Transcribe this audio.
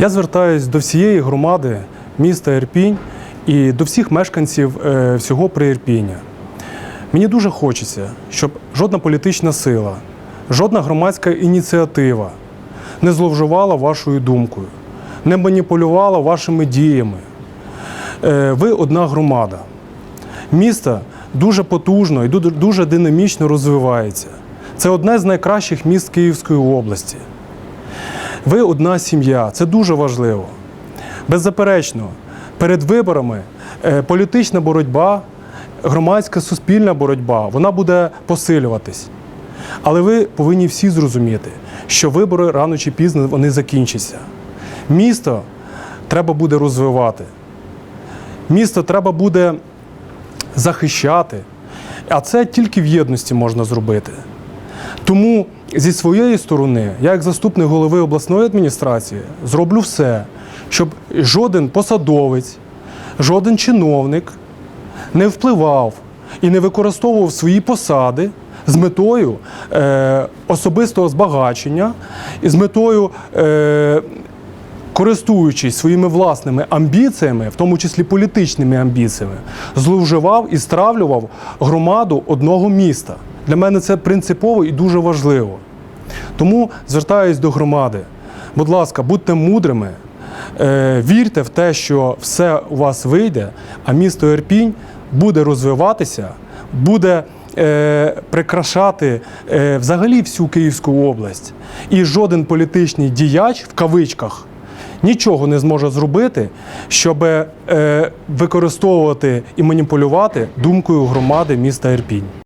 Я звертаюсь до всієї громади міста Ірпінь і до всіх мешканців е, всього Приірпіння. Мені дуже хочеться, щоб жодна політична сила, жодна громадська ініціатива не зловживала вашою думкою, не маніпулювала вашими діями. Е, Ви одна громада. Місто дуже потужно і дуже динамічно розвивається. Це одне з найкращих міст Київської області. Ви одна сім'я, це дуже важливо. Беззаперечно, перед виборами е, політична боротьба, громадська суспільна боротьба, вона буде посилюватись. Але ви повинні всі зрозуміти, що вибори рано чи пізно вони закінчаться. Місто треба буде розвивати. Місто треба буде захищати. А це тільки в єдності можна зробити. Тому зі своєї сторони, я як заступник голови обласної адміністрації, зроблю все, щоб жоден посадовець, жоден чиновник не впливав і не використовував свої посади з метою е, особистого збагачення і з метою. Е, користуючись своїми власними амбіціями, в тому числі політичними амбіціями, зловживав і стравлював громаду одного міста. Для мене це принципово і дуже важливо. Тому звертаюсь до громади. Будь ласка, будьте мудрими, е, вірте в те, що все у вас вийде, а місто Ірпінь буде розвиватися, буде е, прикрашати е, взагалі всю Київську область. І жоден політичний діяч в кавичках нічого не зможе зробити, щоб використовувати і маніпулювати думкою громади міста Ірпінь.